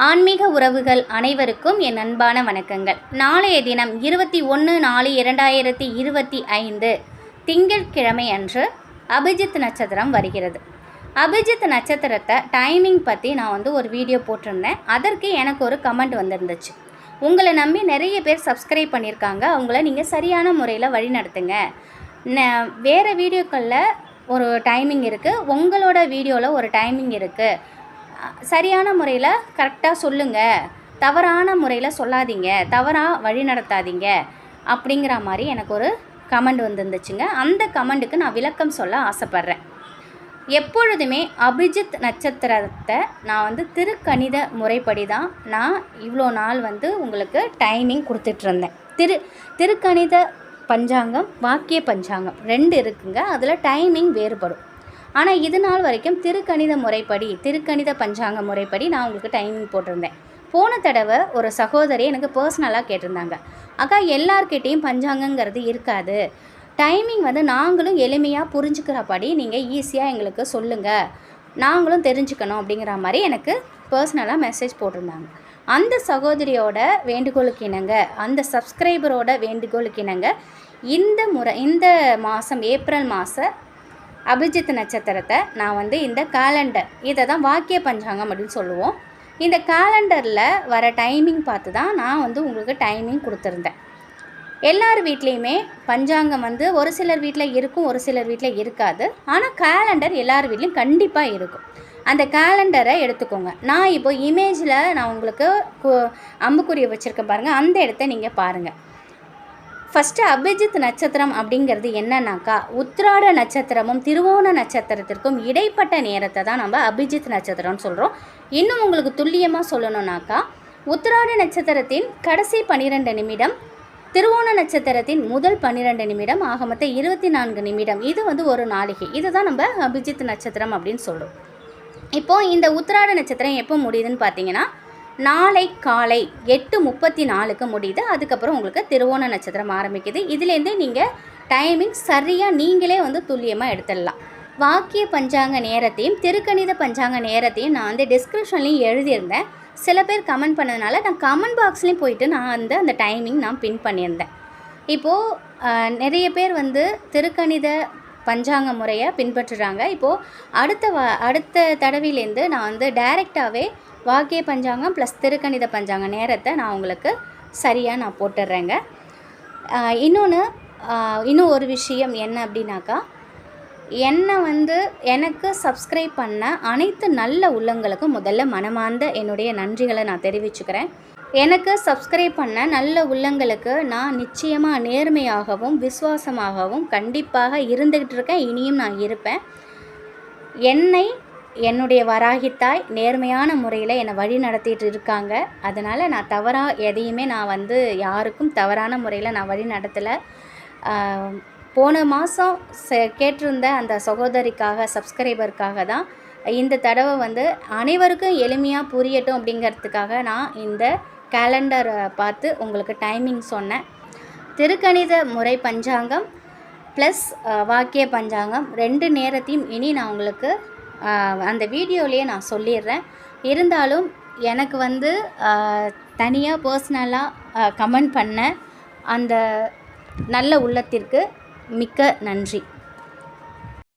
ஆன்மீக உறவுகள் அனைவருக்கும் என் அன்பான வணக்கங்கள். நாளைய தினம் இருபத்தி ஒன்று நாலு இரண்டாயிரத்தி இருபத்தி ஐந்து திங்கட்கிழமை அன்று அபிஜித் நட்சத்திரம் வருகிறது. அபிஜித் நட்சத்திரத்தை டைமிங் பற்றி நான் வந்து ஒரு வீடியோ போட்டிருந்தேன். அதற்கு எனக்கு ஒரு கமெண்ட் வந்திருந்துச்சு. உங்களை நம்பி நிறைய பேர் சப்ஸ்கிரைப் பண்ணியிருக்காங்க. அவங்கள நீங்கள் சரியான முறையில் வழி நடத்துங்க ந- வேறு வீடியோக்களில் ஒரு டைமிங் இருக்குது உங்களோட வீடியோவில் ஒரு டைமிங் இருக்குது சரியான முறையில் கரெக்டாக சொல்லுங்கள் தவறான முறையில் சொல்லாதீங்க. தவறாக வழி நடத்தாதீங்க. அப்படிங்கிற மாதிரி எனக்கு ஒரு கமெண்ட் வந்துருந்துச்சுங்க. அந்த கமெண்ட்டுக்கு நான் விளக்கம் சொல்ல ஆசைப்பட்றேன். எப்பொழுதுமே அபிஜித் நட்சத்திரத்தை நான் வந்து திருக்கணித முறைப்படி தான் நான் இவ்வளோ நாள் வந்து உங்களுக்கு டைமிங் கொடுத்துட்ருந்தேன். திரு திருக்கணித பஞ்சாங்கம் வாக்கிய பஞ்சாங்கம் ரெண்டு இருக்குங்க. அதில் டைமிங் வேறுபடும். ஆனால் இது நாள் வரைக்கும் திருக்கணித முறைப்படி திருக்கணித பஞ்சாங்க முறைப்படி நான் உங்களுக்கு டைமிங் போட்டிருந்தேன். போன தடவை ஒரு சகோதரி எனக்கு பர்சனலாக கேட்டிருந்தாங்க. அக்கா எல்லார்கிட்டேயும் பஞ்சாங்கங்கிறது இருக்காது. டைமிங் வந்து நாங்களும் எளிமையாக புரிஞ்சுக்கிறபடி நீங்கள் ஈஸியாக எங்களுக்கு சொல்லுங்கள் நாங்களும் தெரிஞ்சுக்கணும் அப்படிங்கிற மாதிரி எனக்கு பர்சனலாக மெசேஜ் போட்டிருந்தாங்க. அந்த சகோதரியோட வேண்டுகோளுக்கு இணங்க அந்த சப்ஸ்கிரைபரோட வேண்டுகோளுக்கு இணங்க இந்த முறை இந்த மாதம் ஏப்ரல் மாத அபிஜித் நட்சத்திரத்தை நான் வந்து இந்த காலண்டர் இதை தான் வாக்கிய பஞ்சாங்கம் அப்படின்னு சொல்லுவோம். இந்த காலண்டரில் வர டைமிங் பார்த்து தான் நான் வந்து உங்களுக்கு டைமிங் கொடுத்துருந்தேன். எல்லார் வீட்லேயுமே பஞ்சாங்கம் வந்து ஒரு சிலர் வீட்டில் இருக்கும் ஒரு சிலர் வீட்டில் இருக்காது. ஆனால் கேலண்டர் எல்லார் வீட்லேயும் கண்டிப்பாக இருக்கும். அந்த கேலண்டரை எடுத்துக்கோங்க. நான் இப்போ இமேஜில் நான் உங்களுக்கு கு- அம்புக்குறியை வச்சுருக்கேன் பாருங்கள் அந்த இடத்த நீங்கள் பாருங்கள் ஃபஸ்ட்டு அபிஜித் நட்சத்திரம் அப்படிங்கிறது என்னன்னாக்கா உத்திராட நட்சத்திரமும் திருவோண நட்சத்திரத்திற்கும் இடைப்பட்ட நேரத்தை தான் நம்ம அபிஜித் நட்சத்திரம்னு சொல்கிறோம் இன்னும் உங்களுக்கு துல்லியமாக சொல்லணும்னாக்கா உத்திராட நட்சத்திரத்தின் கடைசி பன்னிரெண்டு நிமிடம் திருவோண நட்சத்திரத்தின் முதல் பன்னிரெண்டு நிமிடம் ஆக மொத்தம் இருபத்தி நான்கு நிமிடம் இது வந்து ஒரு நாளிகை. இதுதான் நம்ம அபிஜித் நட்சத்திரம் அப்படின்னு சொல்கிறோம் இப்போது இந்த உத்திராட நட்சத்திரம் எப்போ முடியுதுன்னு பார்த்தீங்கன்னா நாளை காலை எட்டு முப்பத்தி நாலுக்கு முடியுது. அதுக்கப்புறம் உங்களுக்கு திருவோண நட்சத்திரம் ஆரம்பிக்குது. இதுலேருந்தே நீங்கள் டைமிங் சரியாக நீங்களே வந்து துல்லியமாக எடுத்துடலாம். வாக்கிய பஞ்சாங்க நேரத்தையும் திருக்கணித பஞ்சாங்க நேரத்தையும் நான் வந்து டிஸ்கிரிப்ஷன்லையும் எழுதியிருந்தேன். சில பேர் கமெண்ட் பண்ணதுனால நான் கமெண்ட் பாக்ஸ்லேயும் போயிட்டு நான் வந்து அந்த டைமிங் நான் பின் பண்ணியிருந்தேன். இப்போது நிறைய பேர் வந்து திருக்கணித பஞ்சாங்க முறையை பின்பற்றுறாங்க. இப்போது அடுத்த வ அடுத்த தடவையிலேருந்து நான் வந்து டைரெக்டாகவே வாக்கிய பஞ்சாங்கம் ப்ளஸ் திருக்கணித பஞ்சாங்க நேரத்தை நான் உங்களுக்கு சரியாக நான் போட்டுடுறேங்க இன்னொன்று இன்னும் ஒரு விஷயம் என்ன அப்படின்னாக்கா என்னை வந்து எனக்கு சப்ஸ்கிரைப் பண்ண அனைத்து நல்ல உள்ளங்களுக்கும் முதல்ல மனமார்ந்த என்னுடைய நன்றிகளை நான் தெரிவிச்சுக்கிறேன். எனக்கு சப்ஸ்கிரைப் பண்ண நல்ல உள்ளங்களுக்கு நான் நிச்சயமாக நேர்மையாகவும் விசுவாசமாகவும் கண்டிப்பாக இருந்துக்கிட்டு இருக்கேன். இனியும் நான் இருப்பேன். என்னை என்னுடைய வராகித்தாய் நேர்மையான முறையில் என்னை வழி நடத்திட்டு இருக்காங்க. அதனால் நான் தவறாக எதையுமே நான் வந்து யாருக்கும் தவறான முறையில் நான் வழி நடத்தலை. போன மாதம் கேட்டிருந்த அந்த சகோதரிக்காக சப்ஸ்கிரைபருக்காக தான் இந்த தடவை வந்து அனைவருக்கும் எளிமையாக புரியட்டும் அப்படிங்கிறதுக்காக நான் இந்த கேலண்டரை பார்த்து உங்களுக்கு டைமிங் சொன்னேன். திருக்கணித முறை பஞ்சாங்கம் ப்ளஸ் வாக்கிய பஞ்சாங்கம் ரெண்டு நேரத்தையும் இனி நான் உங்களுக்கு அந்த வீடியோலேயே நான் சொல்லிடுறேன். இருந்தாலும் எனக்கு வந்து தனியாக பர்சனலாக கமெண்ட் பண்ண அந்த நல்ல உள்ளத்திற்கு மிக்க நன்றி.